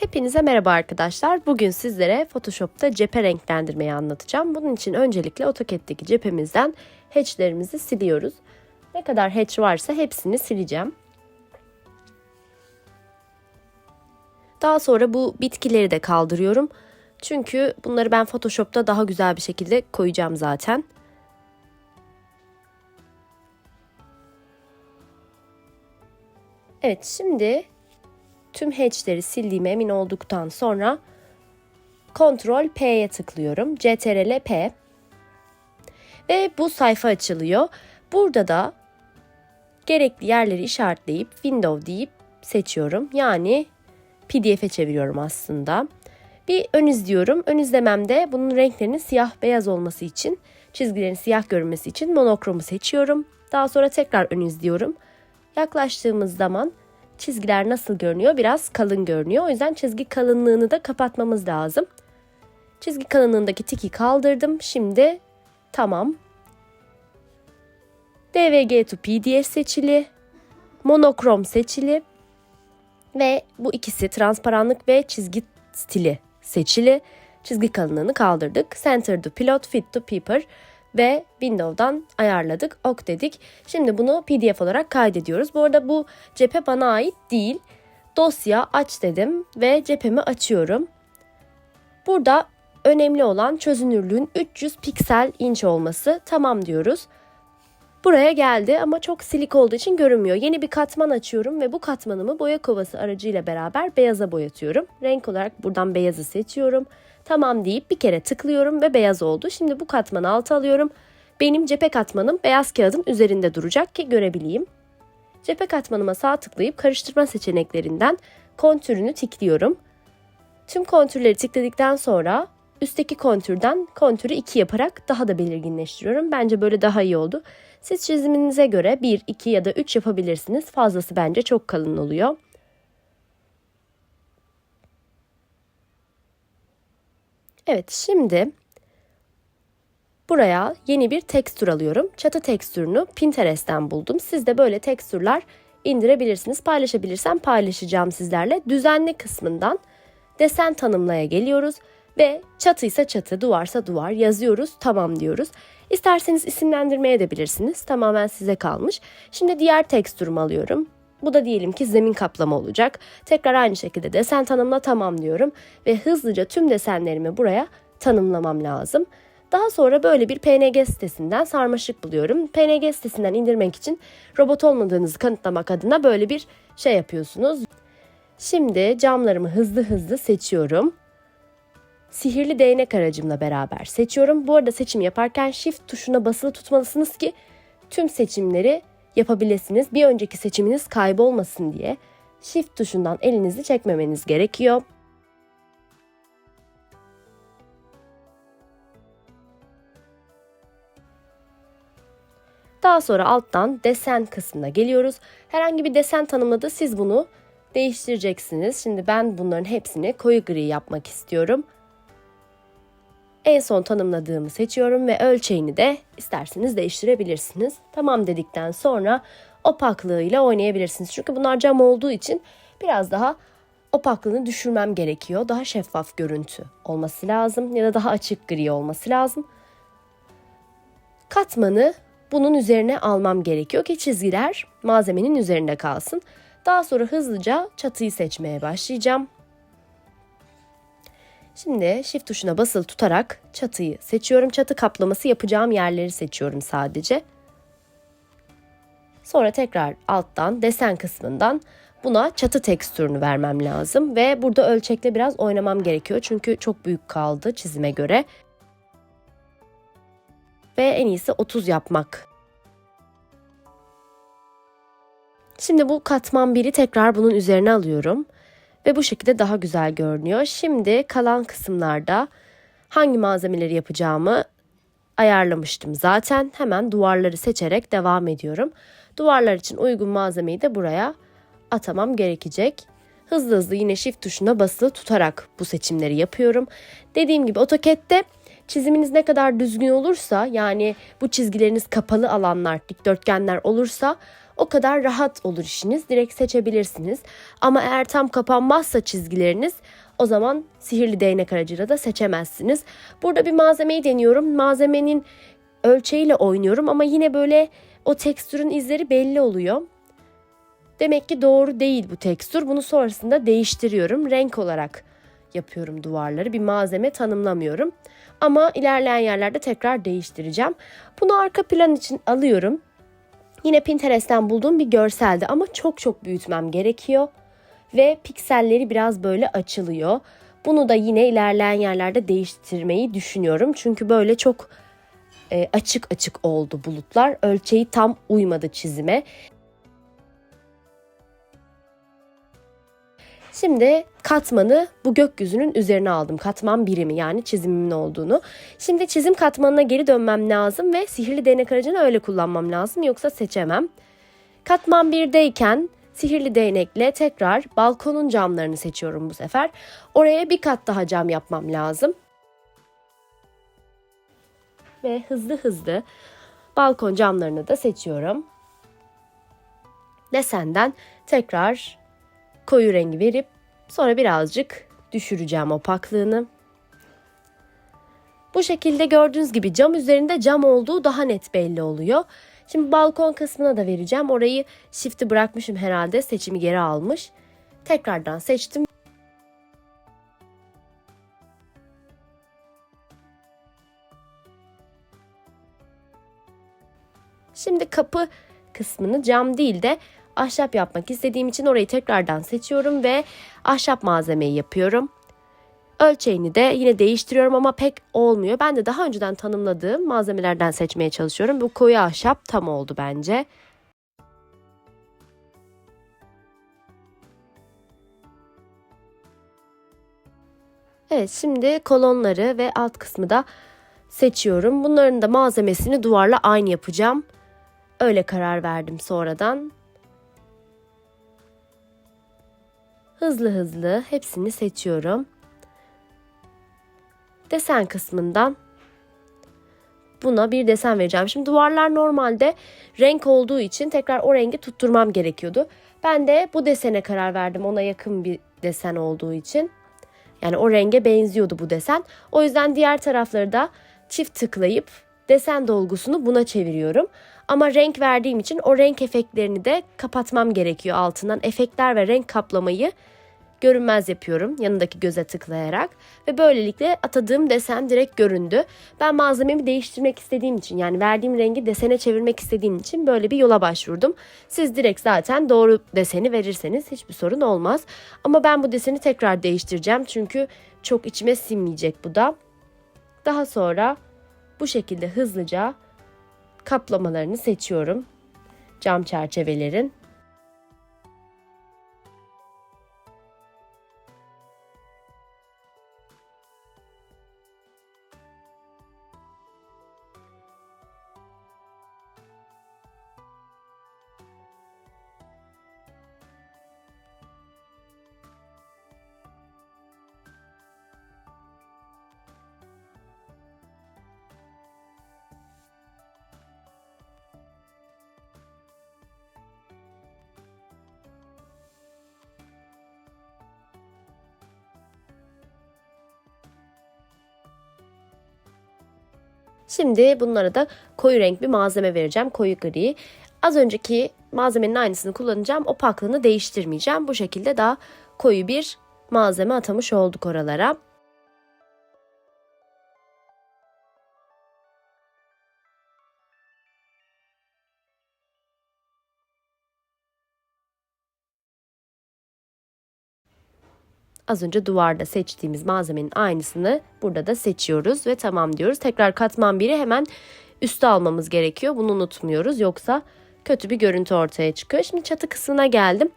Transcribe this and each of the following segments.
Hepinize merhaba arkadaşlar. Bugün sizlere Photoshop'ta cephe renklendirmeyi anlatacağım. Bunun için öncelikle AutoCAD'deki cephemizden hatchlerimizi siliyoruz. Ne kadar hatch varsa hepsini sileceğim. Daha sonra bu bitkileri de kaldırıyorum. Çünkü bunları ben Photoshop'ta daha güzel bir şekilde koyacağım zaten. Evet şimdi tüm hatchleri sildiğime emin olduktan sonra Ctrl P'ye tıklıyorum. Ctrl P. Ve bu sayfa açılıyor. Burada da gerekli yerleri işaretleyip Window deyip seçiyorum. Yani PDF'e çeviriyorum aslında. Bir ön izliyorum. Ön izlememde bunun renklerinin siyah beyaz olması için, çizgilerin siyah görünmesi için monokromu seçiyorum. Daha sonra tekrar ön izliyorum. Yaklaştığımız zaman çizgiler nasıl görünüyor? Biraz kalın görünüyor. O yüzden çizgi kalınlığını da kapatmamız lazım. Çizgi kalınlığındaki tiki kaldırdım. Şimdi tamam. DVG to PDF seçili. Monokrom seçili. Ve bu ikisi transparanlık ve çizgi stili seçili. Çizgi kalınlığını kaldırdık. Center to pilot, fit to paper ve Windows'dan ayarladık. Ok dedik. Şimdi bunu PDF olarak kaydediyoruz. Bu arada bu cephe bana ait değil. Dosya aç dedim ve cephemi açıyorum. Burada önemli olan çözünürlüğün 300 piksel inç olması. Tamam diyoruz. Buraya geldi ama çok silik olduğu için görünmüyor. Yeni bir katman açıyorum ve bu katmanımı boya kovası aracıyla beraber beyaza boyatıyorum. Renk olarak buradan beyazı seçiyorum. Tamam deyip bir kere tıklıyorum ve beyaz oldu. Şimdi bu katmanı alta alıyorum. Benim cephe katmanım beyaz kağıdın üzerinde duracak ki görebileyim. Cephe katmanıma sağ tıklayıp karıştırma seçeneklerinden kontürünü tikliyorum. Tüm kontürleri tikledikten sonra üstteki kontürden kontürü 2 yaparak daha da belirginleştiriyorum. Bence böyle daha iyi oldu. Siz çiziminize göre 1, 2 ya da 3 yapabilirsiniz. Fazlası bence çok kalın oluyor. Evet şimdi buraya yeni bir tekstür alıyorum. Çatı tekstürünü Pinterest'ten buldum. Siz de böyle tekstürler indirebilirsiniz. Paylaşabilirsem paylaşacağım sizlerle. Düzenli kısmından desen tanımlaya geliyoruz ve çatıysa çatı, duvarsa duvar yazıyoruz. Tamam diyoruz. İsterseniz isimlendirmeye de bilirsiniz. Tamamen size kalmış. Şimdi diğer tekstürümü alıyorum. Bu da diyelim ki zemin kaplama olacak. Tekrar aynı şekilde desen tanımla tamam diyorum ve hızlıca tüm desenlerimi buraya tanımlamam lazım. Daha sonra böyle bir PNG sitesinden sarmaşık buluyorum. PNG sitesinden indirmek için robot olmadığınızı kanıtlamak adına böyle bir şey yapıyorsunuz. Şimdi camlarımı hızlı hızlı seçiyorum. Sihirli değnek aracımla beraber seçiyorum. Bu arada seçim yaparken Shift tuşuna basılı tutmalısınız ki tüm seçimleri yapabilirsiniz. Bir önceki seçiminiz kaybolmasın diye Shift tuşundan elinizi çekmemeniz gerekiyor. Daha sonra alttan desen kısmına geliyoruz. Herhangi bir desen tanımladı. Siz bunu değiştireceksiniz. Şimdi ben bunların hepsini koyu gri yapmak istiyorum. En son tanımladığımı seçiyorum ve ölçeğini de isterseniz değiştirebilirsiniz. Tamam dedikten sonra opaklığıyla oynayabilirsiniz. Çünkü bunlar cam olduğu için biraz daha opaklığını düşürmem gerekiyor. Daha şeffaf görüntü olması lazım ya da daha açık gri olması lazım. Katmanı bunun üzerine almam gerekiyor ki çizgiler malzemenin üzerinde kalsın. Daha sonra hızlıca çatıyı seçmeye başlayacağım. Şimdi Shift tuşuna basılı tutarak çatıyı seçiyorum. Çatı kaplaması yapacağım yerleri seçiyorum sadece. Sonra tekrar alttan desen kısmından buna çatı tekstürünü vermem lazım ve burada ölçekle biraz oynamam gerekiyor çünkü çok büyük kaldı çizime göre. Ve en iyisi 30 yapmak. Şimdi bu katman biri tekrar bunun üzerine alıyorum ve bu şekilde daha güzel görünüyor. Şimdi kalan kısımlarda hangi malzemeleri yapacağımı ayarlamıştım zaten. Hemen duvarları seçerek devam ediyorum. Duvarlar için uygun malzemeyi de buraya atamam gerekecek. Hızlı hızlı yine shift tuşuna basılı tutarak bu seçimleri yapıyorum. Dediğim gibi AutoCAD'de çiziminiz ne kadar düzgün olursa yani bu çizgileriniz kapalı alanlar, dikdörtgenler olursa o kadar rahat olur işiniz. Direkt seçebilirsiniz. Ama eğer tam kapanmazsa çizgileriniz o zaman sihirli değnek aracıyla da seçemezsiniz. Burada bir malzemeyi deniyorum. Malzemenin ölçeğiyle oynuyorum ama yine böyle o tekstürün izleri belli oluyor. Demek ki doğru değil bu tekstür. Bunu sonrasında değiştiriyorum. Renk olarak yapıyorum duvarları. Bir malzeme tanımlamıyorum. Ama ilerleyen yerlerde tekrar değiştireceğim. Bunu arka plan için alıyorum. Yine Pinterest'ten bulduğum bir görseldi ama çok çok büyütmem gerekiyor. Ve pikselleri biraz böyle açılıyor. Bunu da yine ilerleyen yerlerde değiştirmeyi düşünüyorum. Çünkü böyle çok e, açık açık oldu bulutlar. Ölçeği tam uymadı çizime. Şimdi katmanı bu gökyüzünün üzerine aldım. Katman birimi yani çizimimin olduğunu. Şimdi çizim katmanına geri dönmem lazım ve sihirli değnek aracını öyle kullanmam lazım yoksa seçemem. Katman 1'deyken sihirli değnekle tekrar balkonun camlarını seçiyorum bu sefer. Oraya bir kat daha cam yapmam lazım. Ve hızlı hızlı balkon camlarını da seçiyorum. Desenden tekrar koyu rengi verip sonra birazcık düşüreceğim opaklığını. Bu şekilde gördüğünüz gibi cam üzerinde cam olduğu daha net belli oluyor. Şimdi balkon kısmına da vereceğim. Orayı shift'i bırakmışım herhalde. Seçimi geri almış. Tekrardan seçtim. Şimdi kapı kısmını cam değil de ahşap yapmak istediğim için orayı tekrardan seçiyorum ve ahşap malzemeyi yapıyorum. Ölçeğini de yine değiştiriyorum ama pek olmuyor. Ben de daha önceden tanımladığım malzemelerden seçmeye çalışıyorum. Bu koyu ahşap tam oldu bence. Evet şimdi kolonları ve alt kısmı da seçiyorum. Bunların da malzemesini duvarla aynı yapacağım. Öyle karar verdim sonradan. Hızlı hızlı hepsini seçiyorum. Desen kısmından buna bir desen vereceğim. Şimdi duvarlar normalde renk olduğu için tekrar o rengi tutturmam gerekiyordu. Ben de bu desene karar verdim ona yakın bir desen olduğu için. Yani o renge benziyordu bu desen. O yüzden diğer tarafları da çift tıklayıp desen dolgusunu buna çeviriyorum. Ama renk verdiğim için o renk efektlerini de kapatmam gerekiyor altından. Efektler ve renk kaplamayı görünmez yapıyorum yanındaki göze tıklayarak ve böylelikle atadığım desen direkt göründü. Ben malzememi değiştirmek istediğim için yani verdiğim rengi desene çevirmek istediğim için böyle bir yola başvurdum. Siz direkt zaten doğru deseni verirseniz hiçbir sorun olmaz. Ama ben bu deseni tekrar değiştireceğim çünkü çok içime sinmeyecek bu da. Daha sonra bu şekilde hızlıca kaplamalarını seçiyorum. Cam çerçevelerin. Şimdi bunlara da koyu renk bir malzeme vereceğim. Koyu gri. Az önceki malzemenin aynısını kullanacağım. Opaklığını değiştirmeyeceğim. Bu şekilde daha koyu bir malzeme atamış olduk oralara. Az önce duvarda seçtiğimiz malzemenin aynısını burada da seçiyoruz ve tamam diyoruz. Tekrar katman biri hemen üste almamız gerekiyor. Bunu unutmuyoruz yoksa kötü bir görüntü ortaya çıkıyor. Şimdi çatı kısmına geldim.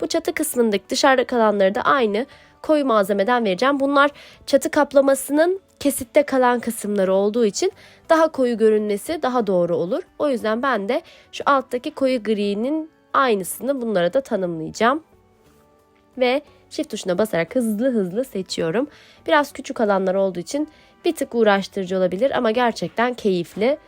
Bu çatı kısmındaki dışarıda kalanları da aynı koyu malzemeden vereceğim. Bunlar çatı kaplamasının kesitte kalan kısımları olduğu için daha koyu görünmesi daha doğru olur. O yüzden ben de şu alttaki koyu gri'nin aynısını bunlara da tanımlayacağım. Ve Shift tuşuna basarak hızlı hızlı seçiyorum. Biraz küçük alanlar olduğu için bir tık uğraştırıcı olabilir ama gerçekten keyifli.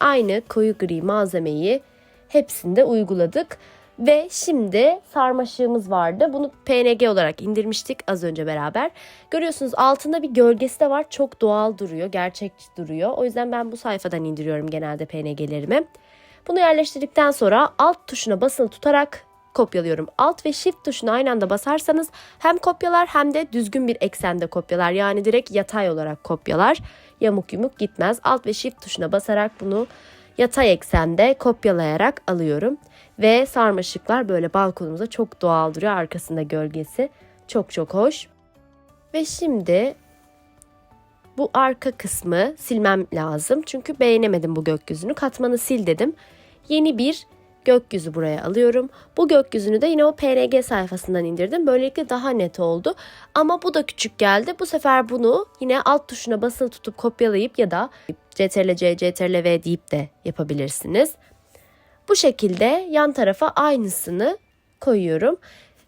Aynı koyu gri malzemeyi hepsinde uyguladık. Ve şimdi sarmaşığımız vardı. Bunu PNG olarak indirmiştik az önce beraber. Görüyorsunuz altında bir gölgesi de var. Çok doğal duruyor, gerçekçi duruyor. O yüzden ben bu sayfadan indiriyorum genelde PNG'lerimi. Bunu yerleştirdikten sonra alt tuşuna basılı tutarak kopyalıyorum. Alt ve shift tuşuna aynı anda basarsanız hem kopyalar hem de düzgün bir eksende kopyalar. Yani direkt yatay olarak kopyalar. Yamuk yumuk gitmez. Alt ve shift tuşuna basarak bunu yatay eksende kopyalayarak alıyorum. Ve sarmaşıklar böyle balkonumuza çok doğal duruyor. Arkasında gölgesi çok çok hoş. Ve şimdi bu arka kısmı silmem lazım. Çünkü beğenemedim bu gökyüzünü. Katmanı sil dedim. Yeni bir gökyüzü buraya alıyorum. Bu gökyüzünü de yine o PNG sayfasından indirdim. Böylelikle daha net oldu. Ama bu da küçük geldi. Bu sefer bunu yine alt tuşuna basılı tutup kopyalayıp ya da CTRL C, CTRL V deyip de yapabilirsiniz. Bu şekilde yan tarafa aynısını koyuyorum.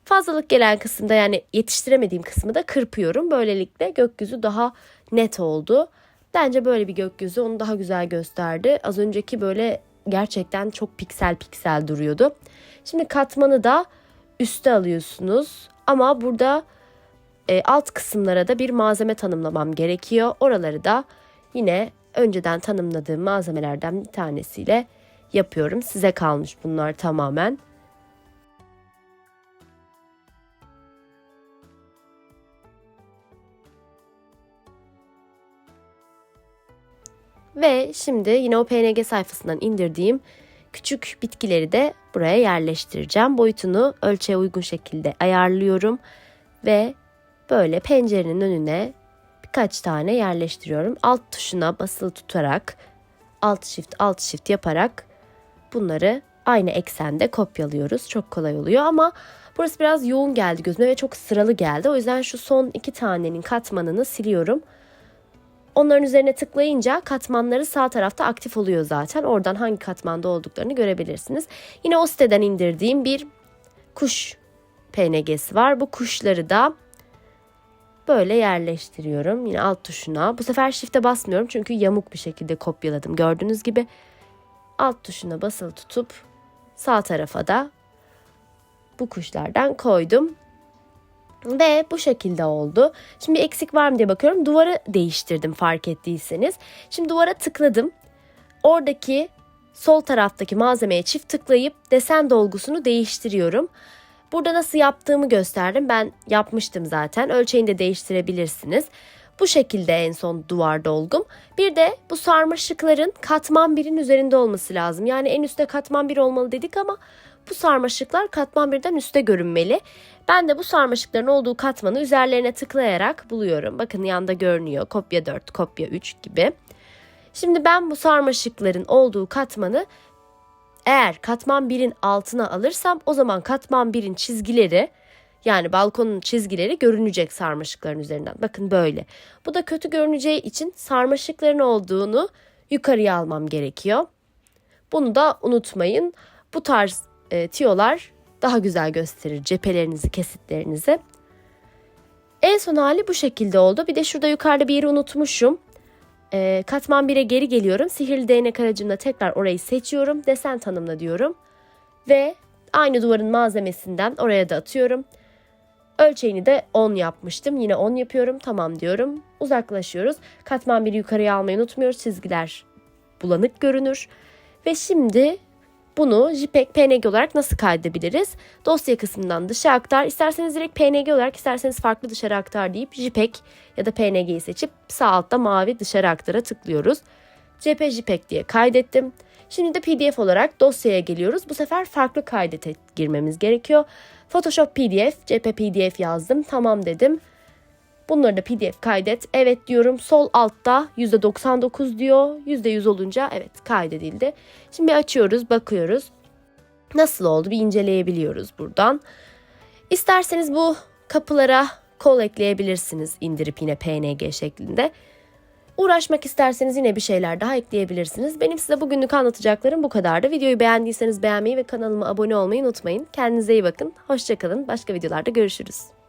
Fazlalık gelen kısımda yani yetiştiremediğim kısmı da kırpıyorum. Böylelikle gökyüzü daha net oldu. Bence böyle bir gökyüzü onu daha güzel gösterdi. Az önceki böyle gerçekten çok piksel piksel duruyordu. Şimdi katmanı da üste alıyorsunuz. Ama burada e, alt kısımlara da bir malzeme tanımlamam gerekiyor. Oraları da yine önceden tanımladığım malzemelerden bir tanesiyle yapıyorum. Size kalmış bunlar tamamen. Ve şimdi yine o PNG sayfasından indirdiğim küçük bitkileri de buraya yerleştireceğim. Boyutunu ölçüye uygun şekilde ayarlıyorum ve böyle pencerenin önüne birkaç tane yerleştiriyorum. Alt tuşuna basılı tutarak alt shift alt shift yaparak bunları aynı eksende kopyalıyoruz. Çok kolay oluyor ama burası biraz yoğun geldi gözüme ve çok sıralı geldi. O yüzden şu son iki tanenin katmanını siliyorum. Onların üzerine tıklayınca katmanları sağ tarafta aktif oluyor zaten. Oradan hangi katmanda olduklarını görebilirsiniz. Yine o siteden indirdiğim bir kuş PNG'si var. Bu kuşları da böyle yerleştiriyorum. Yine alt tuşuna. Bu sefer shift'e basmıyorum çünkü yamuk bir şekilde kopyaladım. Gördüğünüz gibi alt tuşuna basılı tutup sağ tarafa da bu kuşlardan koydum. Ve bu şekilde oldu. Şimdi eksik var mı diye bakıyorum. Duvarı değiştirdim fark ettiyseniz. Şimdi duvara tıkladım. Oradaki sol taraftaki malzemeye çift tıklayıp desen dolgusunu değiştiriyorum. Burada nasıl yaptığımı gösterdim. Ben yapmıştım zaten. Ölçeğini de değiştirebilirsiniz. Bu şekilde en son duvar dolgum. Bir de bu sarmaşıkların katman birin üzerinde olması lazım. Yani en üstte katman bir olmalı dedik ama bu sarmaşıklar katman birden üstte görünmeli. Ben de bu sarmaşıkların olduğu katmanı üzerlerine tıklayarak buluyorum. Bakın yanda görünüyor. Kopya 4, kopya 3 gibi. Şimdi ben bu sarmaşıkların olduğu katmanı eğer katman 1'in altına alırsam o zaman katman 1'in çizgileri yani balkonun çizgileri görünecek sarmaşıkların üzerinden. Bakın böyle. Bu da kötü görüneceği için sarmaşıkların olduğunu yukarıya almam gerekiyor. Bunu da unutmayın. Bu tarz e, tiyolar daha güzel gösterir cephelerinizi, kesitlerinizi. En son hali bu şekilde oldu. Bir de şurada yukarıda bir yeri unutmuşum. E, katman 1'e geri geliyorum. Sihirli değnek aracımla tekrar orayı seçiyorum. Desen tanımla diyorum. Ve aynı duvarın malzemesinden oraya da atıyorum. Ölçeğini de 10 yapmıştım. Yine 10 yapıyorum. Tamam diyorum. Uzaklaşıyoruz. Katman 1'i yukarıya almayı unutmuyoruz. Çizgiler bulanık görünür. Ve şimdi bunu JPEG, PNG olarak nasıl kaydedebiliriz? Dosya kısmından dışa aktar. İsterseniz direkt PNG olarak, isterseniz farklı dışarı aktar deyip JPEG ya da PNG'yi seçip sağ altta mavi dışarı aktara tıklıyoruz. JPEG diye kaydettim. Şimdi de PDF olarak dosyaya geliyoruz. Bu sefer farklı kaydete girmemiz gerekiyor. Photoshop PDF, CP PDF yazdım. Tamam dedim. Bunları da PDF kaydet. Evet diyorum. Sol altta %99 diyor. %100 olunca evet kaydedildi. Şimdi açıyoruz, bakıyoruz. Nasıl oldu bir inceleyebiliyoruz buradan. İsterseniz bu kapılara kol ekleyebilirsiniz indirip yine PNG şeklinde. Uğraşmak isterseniz yine bir şeyler daha ekleyebilirsiniz. Benim size bugünlük anlatacaklarım bu kadardı. Videoyu beğendiyseniz beğenmeyi ve kanalıma abone olmayı unutmayın. Kendinize iyi bakın. Hoşçakalın. Başka videolarda görüşürüz.